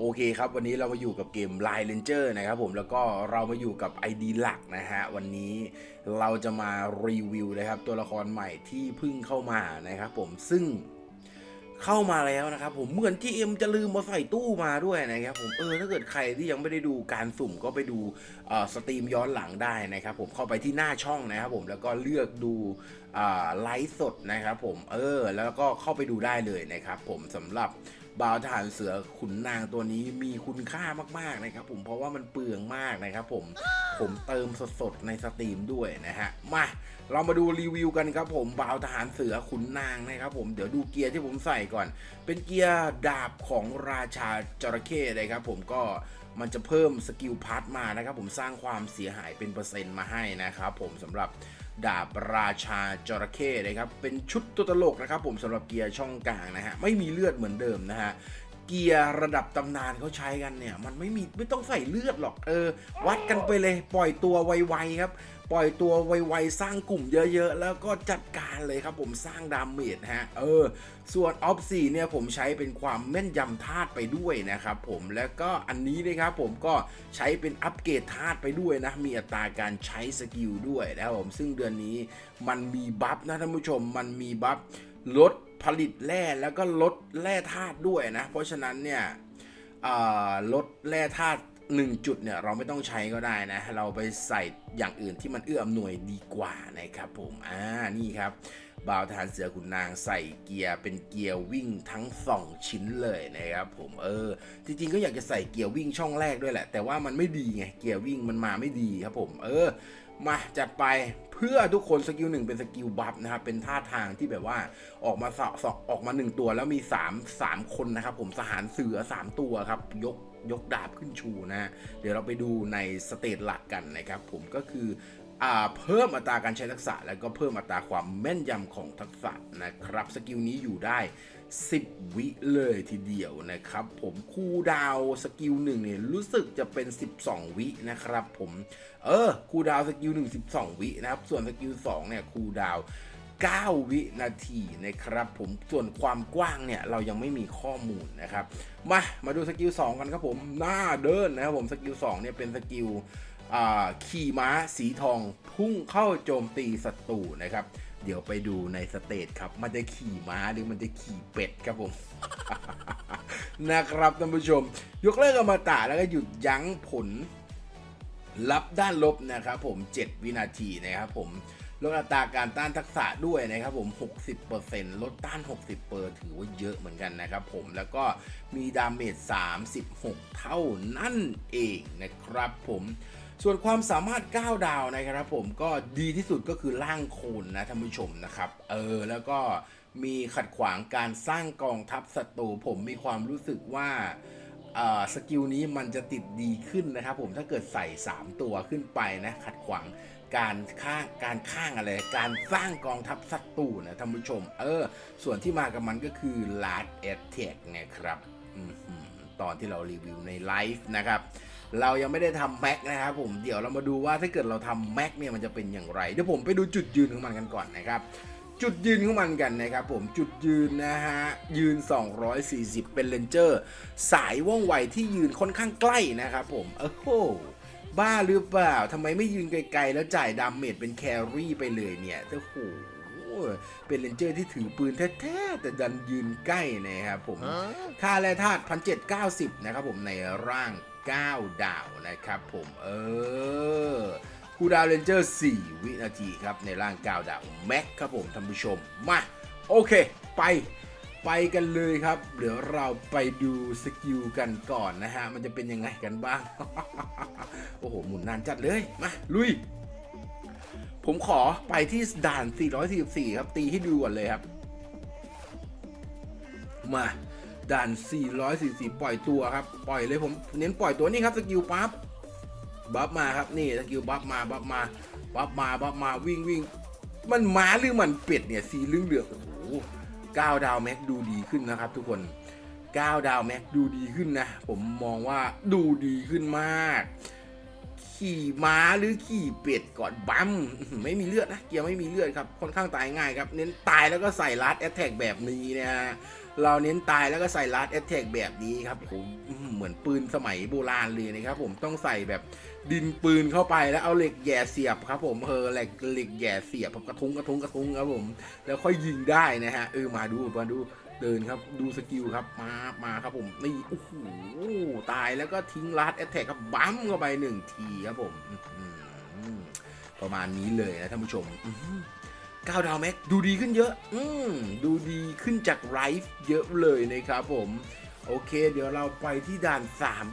โอเคครับ วันนี้เรามาอยู่กับเกม Line Ranger นะครับผมแล้วก็เรามาอยู่กับ ID หลักนะฮะ วันนี้เราจะมารีวิวนะครับ ตัวละครใหม่ที่เพิ่งเข้ามานะครับผมซึ่งเข้ามาแล้วนะครับผมเหมือน GM จะลืมมาใส่ตู้มาด้วยนะครับผมเออถ้าเกิดใครที่ยังไม่ได้ดูการสุ่มก็ไปดูสตรีมย้อนหลังได้นะครับผมเข้าไปที่หน้าช่องนะครับผมแล้วก็เลือกดูไลฟ์สดนะครับผมเออแล้วก็เข้าไปดูได้เลยนะครับผมสำหรับ บาวทหารเสือขุนนางตัวนี้มีคุณค่ามากๆนะครับผมเพราะว่ามันเปลืองมากนะครับผมผมเติมสดๆในสตรีมด้วยนะฮะมาเรามาดูรีวิวกันครับผมบาวทหารเสือขุนนางนะครับผมเดี๋ยวดูเกียร์ที่ผมใส่ก่อน เป็นเกียร์ดาบของราชาจระเข้นะครับผมก็มันจะเพิ่มสกิลพัทมานะครับผมสร้างความเสียหายเป็นเปอร์เซ็นต์มาให้นะครับผมสำหรับ ดาบราชาจระเข้นะครับ เป็นชุดตัวตลกนะครับผมสำหรับเกียร์ช่องกลางนะฮะ ไม่มีเลือดเหมือนเดิมนะฮะ เกียร์ระดับตำนานเขาใช้กันเนี่ย มันไม่มีไม่ต้องใส่เลือดหรอกเออ วัดกันไปเลย ปล่อยตัวไวๆครับ ปล่อยตัวไวๆสร้างกลุ่มเยอะๆ แล้วก็จัดการเลยครับผมสร้างดาเมจฮะเออ ส่วนออฟซีเนี่ยผมใช้เป็นความแม่นยำธาตุไปด้วยนะครับผมแล้วก็อันนี้นะครับผมก็ใช้เป็นอัปเกรดธาตุไปด้วยนะ มีอัตราการใช้สกิลด้วยนะครับผมซึ่งเดือนนี้มันมีบัฟนะท่านผู้ชมมันมีบัฟลด ผลิตแร่แล้วก็ลดแร่ธาตุด้วยนะ เพราะฉะนั้นเนี่ยลดแร่ธาตุหนึ่งจุดเนี่ยเราไม่ต้องใช้ก็ได้นะ เราไปใส่อย่างอื่นที่มันเอื้ออำนวยดีกว่านะครับผม อ่า นี่ครับ บาวทหารเสือขุนนางใส่เกียร์เป็นเกียร์วิ่งทั้ง 2 ชิ้นเลยนะครับผมเออ จริงๆก็อยากจะใส่เกียร์วิ่งช่องแรกด้วยแหละ แต่ว่ามันไม่ดีไงเกียร์วิ่งมันมาไม่ดีครับผม เออ มาจัดไปเพื่อทุกคนสกิลหนึ่งเป็นสกิลบัฟนะครับเป็นท่าทางที่แบบว่าออกมาสอสอออกมา 1 ตัวแล้วมี 3 3 คนนะครับผมสหารเสือ 3 ตัวครับ ยกยกดาบขึ้นชูนะ เดี๋ยวเราไปดูในสเตจหลักกันนะครับผมก็คือ เพิ่มอัตราการใช้ทักษะ แล้วก็เพิ่มอัตราความแม่นยำของทักษะนะครับสกิลนี้อยู่ได้ 10 วิเลยทีเดียวนะครับ ผมคูลดาวสกิลหนึ่งเนี่ยรู้สึกจะเป็น 12 วินะครับ ผมเออคูลดาวสกิลหนึ่ง12 วินะครับ ส่วนสกิล2เนี่ยคูลดาว9 วินาทีนะครับผมส่วนความกว้างเนี่ยเรายังไม่มีข้อมูลนะครับ มามาดูสกิล2กันครับผมหน้าเดินนะครับผมสกิล2เนี่ยเป็นสกิล ขี่ม้าสีทองพุ่งเข้าโจมตีศัตรูนะครับ เดี๋ยวไปดูในสเตจครับ มันจะขี่ม้าหรือมันจะขี่เป็ดครับผม นะครับท่านผู้ชม ยกเลิกอมตะแล้วก็หยุดยั้งผลลับด้านลบนะครับผม 7 วินาทีนะครับผมลดอัตราการต้านทักษะด้วยนะครับผม 60%ลดต้าน 60%เปอร์ถือว่าเยอะเหมือนกันนะครับผม แล้วก็มีดาเมจ 36 เท่านั่นเองนะครับผม ส่วนความสามารถ 9 ดาวนะครับผมก็ดีที่สุดก็คือร่างโคนนะท่านผู้ชมนะครับ เออ แล้วก็มีขัดขวางการสร้างกองทัพศัตรูผมมีความรู้สึกว่าสกิลนี้มันจะติดดีขึ้นนะครับผมถ้าเกิดใส่ 3 ตัวขึ้นไปนะ ขัดขวางการข้างการข้างอะไร การสร้างกองทัพศัตรูนะท่านผู้ชม เออ ส่วนที่มากับมันก็คือ Large Attack นะครับอตอนที่เรารีวิวในไลฟ์นะครับ เรายังไม่ได้ทำแม็กนะครับผมเดี๋ยวเรามาดูว่าถ้าเกิดเราทำแม็กเนี่ยมันจะเป็นอย่างไรเดี๋ยวผมไปดูจุดยืนของมันกันก่อนนะครับจุดยืนของมันกันนะครับผมจุดยืนนะฮะ ยืน 240 เป็นเลนเจอร์ สายว่องไวที่ยืนค่อนข้างใกล้นะครับผมโอ้โหบ้าหรือเปล่าทำไมไม่ยืนไกลๆ แล้วจ่ายดาเมจเป็นแครี่ไปเลยเนี่ยโอ้โหเป็นเลนเจอร์ที่ถือปืนแท้ๆ แต่ดันยืนใกล้นะครับผมค่าแร่ธาตุ1790นะครับผมในร่าง 9 ดาวนะครับผมเออคูดาวเรนเจอร์4วินาทีครับ ในร่าง 9 ดาว แม็กครับผมท่านผู้ชม มา โอเค ไปไปกันเลยครับ เดี๋ยวเราไปดูสกิลกันก่อนนะฮะ มันจะเป็นยังไงกันบ้าง โอ้โห หมุนนานจัดเลย มา ลุย ผมขอไปที่ด่าน 444 ครับ ตีให้ดูก่อนเลยครับ มา ด่าน 444 ปล่อยตัวครับ ปล่อยเลยผมเน้นปล่อยตัวนี่ครับสกิลปั๊บบัฟมาครับนี่สกิลบัฟมาบัฟมาบัฟมาบัฟมาวิ่งวิ่งมันม้าหรือมันเป็ดเนี่ยสีเหลืองเหลืองๆโอ้โห9ดาวแม็กดูดีขึ้นนะครับ ทุกคน9ดาวแม็กดูดีขึ้นนะ ผมมองว่าดูดีขึ้นมาก ขี่ม้าหรือขี่เป็ดก่อนบัมไม่มีเลือดนะเกียร์ไม่มีเลือดครับค่อนข้างตายง่ายครับ เน้นตายแล้วก็ใส่ลัดแอตแทกแบบนี้นะฮะ เราเน้นตายแล้วก็ใส่ลัดแอตแทกแบบนี้ครับผมเหมือนปืนสมัยโบราณเลยนะครับผมต้องใส่แบบดินปืนเข้าไปแล้วเอาเหล็กแหย่เสียบครับ ผมเออเหล็กเหล็กแหย่เสียบกระทุ้งกระทุ้งกระทุ้งครับผม แล้วค่อยยิงได้นะฮะเออมาดูมาดูเดินครับดูสกิลครับมามาครับผมนี่โอ้โหตายแล้วก็ทิ้งลัดแอตแทกครับบัมเข้าไปหนึ่งทีครับผมประมาณนี้เลยนะท่านผู้ชม อื้อหือก้าวดาวแม็ก ดูดีขึ้นเยอะ อืม ดูดีขึ้นจากไรฟ์เยอะเลยนะครับผม โอเค เดี๋ยวเราไปที่ด่าน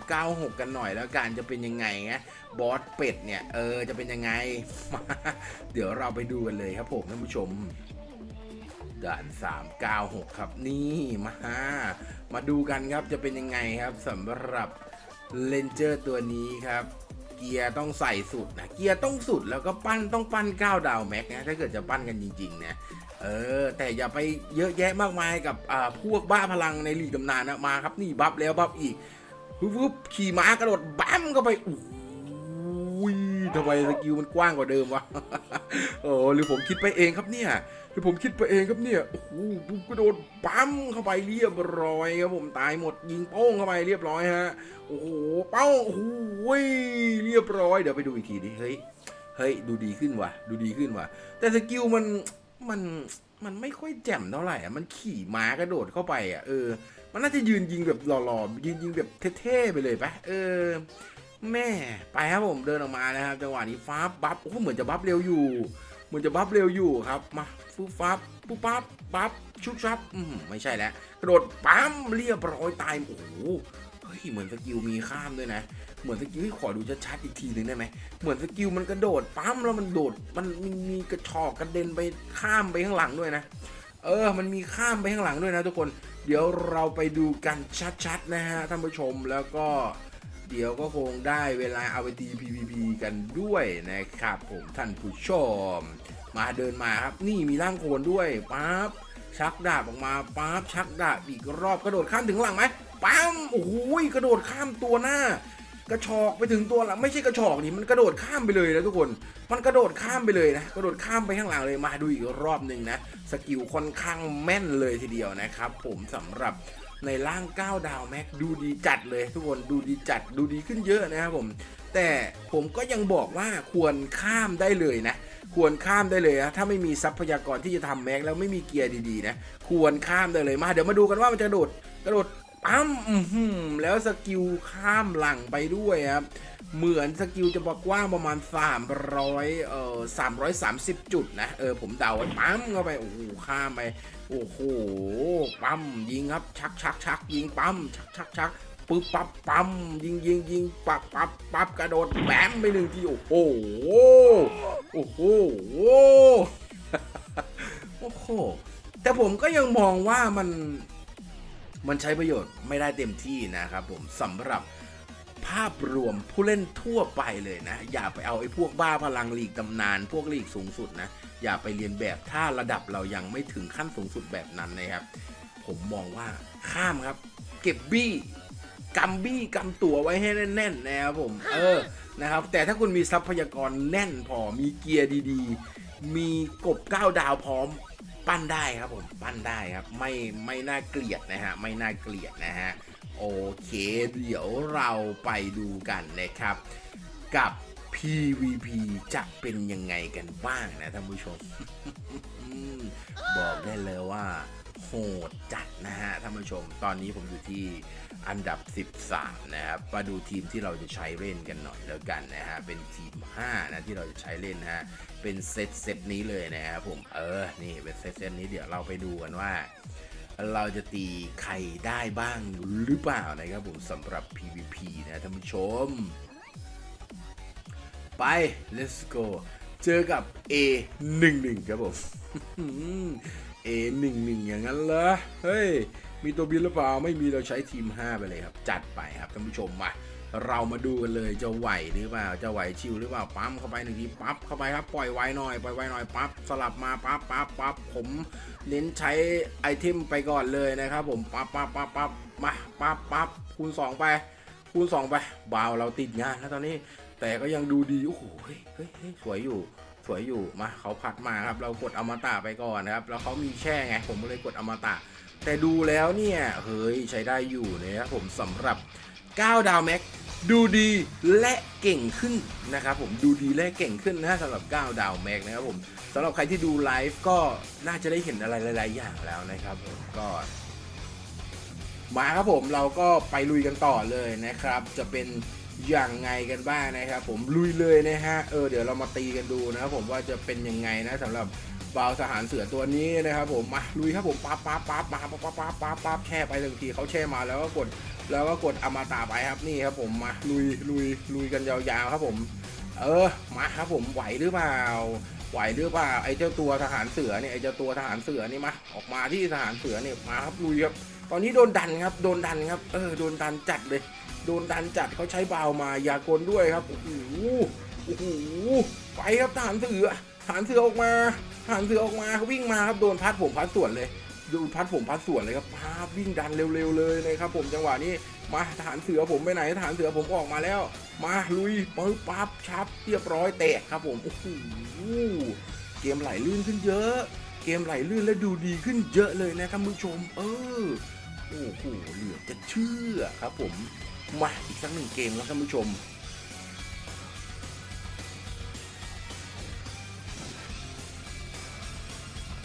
396 กันหน่อยแล้วกันจะเป็นยังไงนะบอสเป็ดเนี่ย เออ จะเป็นยังไงมาเดี๋ยวเราไปดูกันเลยครับผมท่านผู้ชมด่าน 396 ครับนี่มา มาดูกันครับจะเป็นยังไงครับสำหรับเลนเจอร์ตัวนี้ครับ เกียร์ต้องใส่สุดนะเกียร์ต้องสุดแล้วก็ปั้นต้องปั้น9ดาวแม็กนะถ้าเกิดจะปั้นกันจริงๆนะเออแต่อย่าไปเยอะแยะมากมายกับอ่าพวกบ้าพลังในลีกตำนานนะมาครับนี่บัฟแล้วบัฟอีกวุบขี่ม้ากระโดดบั้มเข้าไปโอ้ ทำไมสกิลมันกว้างกว่าเดิมวะโอ้หรือผมคิดไปเองครับเนี่ยคือผมคิดไปเองครับเนี่ยโอ้โหผมกระโดดปั๊มเข้าไปเรียบร้อยครับผมตายหมดยิงโป้งเข้าไปเรียบร้อยฮะโอ้โหเป้าโอ้โหเรียบร้อยเดี๋ยวไปดูอีกทีดิเฮ้ยเฮ้ยดูดีขึ้นว่ะดูดีขึ้นว่ะแต่สกิลมันมันมันไม่ค่อยแจ่มเท่าไหร่อะมันขี่ม้ากระโดดเข้าไปอะเออมันน่าจะยืนยิงแบบหล่อๆยืนยิงแบบเท่ๆไปเลยปะเออ แม่ไปครับผมเดินออกมานะครับจังหวะนี้ฟ้าบัฟโอ้เหมือนจะบัฟเร็วอยู่ เหมือนจะบัฟเร็วอยู่ครับมาฟูฟับปุ๊บปั๊บปั๊บชุบชับอืมไม่ใช่แล้วกระโดดปั๊มเรียบร้อยตายโอ้โหเฮ้ยเหมือนสกิลมีข้ามด้วยนะ เหมือนสกิลขอดูชัดๆอีกทีหนึ่งได้ไหมเหมือนสกิลมันกระโดดปั๊มแล้วมันโดดมันมีมีกระชอกกระเด็นไปข้ามไปข้างหลังด้วยนะเออ มันมีข้ามไปข้างหลังด้วยนะทุกคน เดี๋ยวเราไปดูกันชัดๆนะฮะท่านผู้ชมแล้วก็ เดี๋ยวก็คงได้เวลาเอาไปตี PVP กันด้วยนะครับ ผมท่านผู้ชม มาเดินมาครับนี่มีร่างโคนด้วยปั๊บชักดาบออกมาปั๊บชักดาบอีกรอบกระโดดข้ามถึงหลังไหมปั๊มโอ้โหกระโดดข้ามตัวหน้ากระชอกไปถึงตัวหลังไม่ใช่กระชอกนี่มันกระโดดข้ามไปเลยนะทุกคน มันกระโดดข้ามไปเลยนะกระโดดข้ามไปข้างหลังเลยมาดูอีกรอบหนึ่งนะสกิลค่อนข้างแม่นเลยทีเดียวนะครับ ผมสำหรับ ในร่าง 9 ดาวแม็กดูดีจัดเลยทุกคนดูดีจัดดูดีขึ้นเยอะนะครับผม แต่ผมก็ยังบอกว่าควรข้ามได้เลยนะ ควรข้ามได้เลยนะถ้าไม่มีทรัพยากรที่จะทำแม็กแล้วไม่มีเกียร์ดีๆนะควรข้ามได้เลยมาเดี๋ยวมาดูกันว่ามันจะโดดกระโดดปั๊มแล้วสกิลข้ามหลังไปด้วยครับเหมือนสกิลจะบอกกว้างประมาณ 300เอ่อ330 จุดนะเออผมเดาไว้ปั๊มเข้าไปโอ้โหข้ามไป โอ้โหปั๊มยิงครับชักชักชักยิงปั๊มชักชักชักปึ๊บปั๊บปั๊มยิงยิงยิงปับปับปับกระโดดแบมไปหนึ่งทีโอ้โหโอ้โหโอ้โหแต่ผมก็ยังมองว่ามันมันใช้ประโยชน์ไม่ได้เต็มที่นะครับผมสำหรับ ภาพรวมผู้เล่นทั่วไปเลยนะ อย่าไปเอาไอ้พวกบ้าพลังลีกตำนาน พวกลีกสูงสุดนะ อย่าไปเรียนแบบถ้าระดับเรายังไม่ถึงขั้นสูงสุดแบบนั้นนะครับ ผมมองว่าข้ามครับ เก็บบี้กำบี้กำตัวไว้ให้แน่นๆนะครับผม เออนะครับ แต่ถ้าคุณมีทรัพยากรแน่นพอมีเกียร์ดีๆ มีกบก้าวดาวพร้อมปั้นได้ครับผมปั้นได้ครับ ไม่ไม่น่าเกลียดนะฮะไม่น่าเกลียดนะฮะ โอเค เดี๋ยวเราไปดูกันนะครับ กับ PVP จะเป็นยังไงกันบ้างนะท่านผู้ชม บอกได้เลยว่าโหดจัดนะฮะท่านผู้ชม ตอนนี้ผมอยู่ที่อันดับ 13 นะครับ มาดูทีมที่เราจะใช้เล่นกันหน่อยแล้วกันนะฮะ เป็นทีม 5 นะที่เราจะใช้เล่นนะฮะ เป็นเซตเซตนี้เลยนะครับผม เออ นี่เป็นเซตเซตนี้เดี๋ยวเราไปดูกันว่า เราจะตีใครได้บ้างหรือเปล่านะครับผมสำหรับ PVP นะท่านผู้ชม ไป let's go เจอกับ A11 ครับผม A11 อย่างนั้นเหรอ เฮ้ย มีตัวบินหรือเปล่า ไม่มีเราใช้ทีม 5 ไปเลยครับ จัดไปครับท่านผู้ชมมา เรามาดูกันเลยจะไหวหรือเปล่าจะไหวชิวหรือเปล่าปั๊มเข้าไปหนึ่งทีปั๊บเข้าไปครับปล่อยไวหน่อยปล่อยไวหน่อยปั๊บสลับมาปั๊บปั๊บปั๊บผมเน้นใช้ไอเทมไปก่อนเลยนะครับผมปั๊บปั๊บปั๊บปั๊บมาปั๊บปั๊บคูณสองไป คูณสองไปบาวเราติดงานแล้วตอนนี้ แต่ก็ยังดูดีโอ้โหเฮ้ยเฮ้ยสวยอยู่สวยอยู่มาเขาพัดมาครับ เรากดอมตะไปก่อนนะครับ แล้วเขามีแช่ไงผมเลยกดอมตะ แต่ดูแล้วเนี่ย เฮ้ย ใช้ได้อยู่นะครับผมสำหรับ 9 ดาวแม็ก ดูดีและเก่งขึ้นนะครับผมดูดีและเก่งขึ้นนะสำหรับ 9 ดาวแม็กนะครับผมสำหรับใครที่ดูไลฟ์ก็น่าจะได้เห็นอะไรหลาย ๆ อย่างแล้วนะครับผมก็มาครับผมเราก็ไปลุยกันต่อเลยนะครับ จะเป็นอย่างไงกันบ้างนะครับ ผมลุยเลยนะฮะเออเดี๋ยวเรามาตีกันดูนะครับผมว่าจะเป็นยังไงนะสำหรับบาวสหารเสือตัวนี้นะครับผมมาลุยครับผมป๊าป๊าป๊าป๊าป๊าป๊าป๊าป๊าแช่ไปทันทีเขาแช่มาแล้วก็กด แล้วก็กดอมตะไปครับนี่ครับผมมาลุยลุยลุยกันยาวๆครับผม เออมาครับผมไหวหรือเปล่าไหวหรือเปล่าไอ้เจ้าตัวทหารเสือเนี่ยไอ้เจ้าตัวทหารเสือนี่มาออกมาที่ทหารเสือเนี่ยมาครับลุยครับ ตอนนี้โดนดันครับโดนดันครับเออโดนดันจัดเลย โดนดันจัดเขาใช้บาวมายากลด้วยครับโอ้โหโอ้โหไปครับทหารเสือทหารเสือออกมาทหารเสือออกมาเขาวิ่งมาครับโดนพัดผมพัดส่วนเลย ดนพัดผมพัดสวนเลยครับพาวิ่งดันเร็วๆเลยนะครับผมจังหวะนี้มาทหารเสือผมไปไหนทหารเสือผมออกมาแล้ว มาลุยปึ๊บปั๊บชับเรียบร้อยแตกครับผมโอ้โหเกมไหลลื่นขึ้นเยอะ เกมไหลลื่นและดูดีขึ้นเยอะเลยนะครับผู้ชม เออโอ้โหเหลือจะเชื่อครับผมมาอีกสักหนึ่งเกมแล้วท่านผู้ชม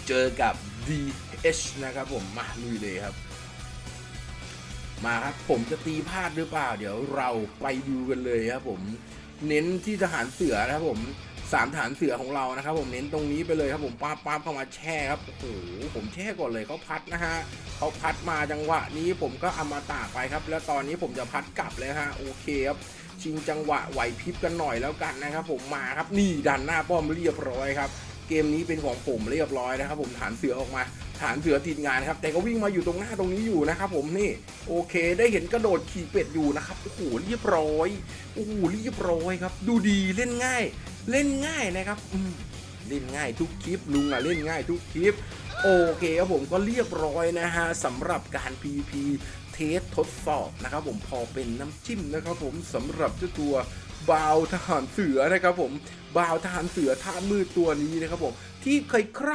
เจอกับ DH นะครับผมมาลุยเลยครับ มาครับผมจะตีพลาดหรือเปล่า เดี๋ยวเราไปดูกันเลยครับผมเน้นที่ทหารเสือนะครับผมสามฐานเสือของเรานะครับ ผมเน้นตรงนี้ไปเลยครับผมป้าป้าบเข้ามาแช่ครับโอ้โหผมแช่ก่อนเลยเขาพัดนะฮะเขาพัดมาจังหวะนี้ผมก็เอามาตาไปครับ แล้วตอนนี้ผมจะพัดกลับเลยฮะโอเคครับชิงจังหวะไหวพริบกันหน่อยแล้วกันนะครับ ผมมาครับนี่ดันหน้าป้อมเรียบร้อยครับ เกมนี้เป็นของผมเรียบร้อยนะครับ ผมฐานเสือออกมา ฐานเสือติดงานครับ แต่ก็วิ่งมาอยู่ตรงหน้าตรงนี้อยู่นะครับผมนี่โอเค ได้เห็นกระโดดขี่เป็ดอยู่นะครับโอ้โหเรียบร้อยโอ้โหเรียบร้อยครับ ดูดีเล่นง่าย เล่นง่ายนะครับอืมเล่นง่ายทุกคลิปลุงอะเล่นง่ายทุกคลิปโอเคครับผมก็เรียบร้อยนะฮะสำหรับการ PVP เทสทดสอบนะครับผมพอเป็นน้ำจิ้มนะครับผมสำหรับเจ้าตัวบาวทหารเสือนะครับผม บาวทารเสือท่ามืดตัวนี้นะครับผมที่เคยใคร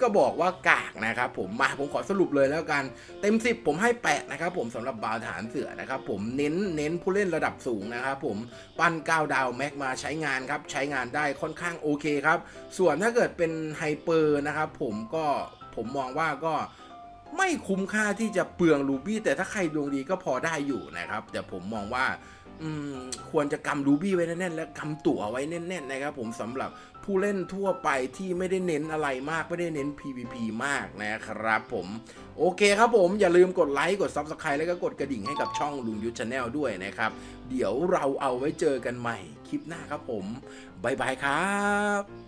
ก็บอกว่ากากนะครับผมมาผมขอสรุปเลยแล้วกัน เต็ม 10 ผมให้แปดนะครับผมสำหรับบาวทหารเสือนะครับผมเน้นเน้นผู้เล่นระดับสูงนะครับผมปั้น9ดาวแม็กมาใช้งานครับใช้งานได้ค่อนข้างโอเคครับ ส่วนถ้าเกิดเป็นไฮเปอร์นะครับผมก็ผมมองว่าก็ไม่คุ้มค่าที่จะเปลืองรูบี้แต่ถ้าใครดวงดีก็พอได้อยู่นะครับแต่ผมมองว่า ควรจะกำรูบี้ไว้แน่นๆ และกำตั๋วไว้แน่นๆนะครับผมสำหรับผู้เล่นทั่วไปที่ไม่ได้เน้นอะไรมากไม่ได้เน้น PVP มากนะครับผมโอเคครับผมอย่าลืมกดไลค์กด Subscribe แล้วก็กดกระดิ่งให้กับช่องลุงยุทธชาแนลด้วยนะครับ เดี๋ยวเราเอาไว้เจอกันใหม่คลิปหน้าครับผม บ๊ายบายครับ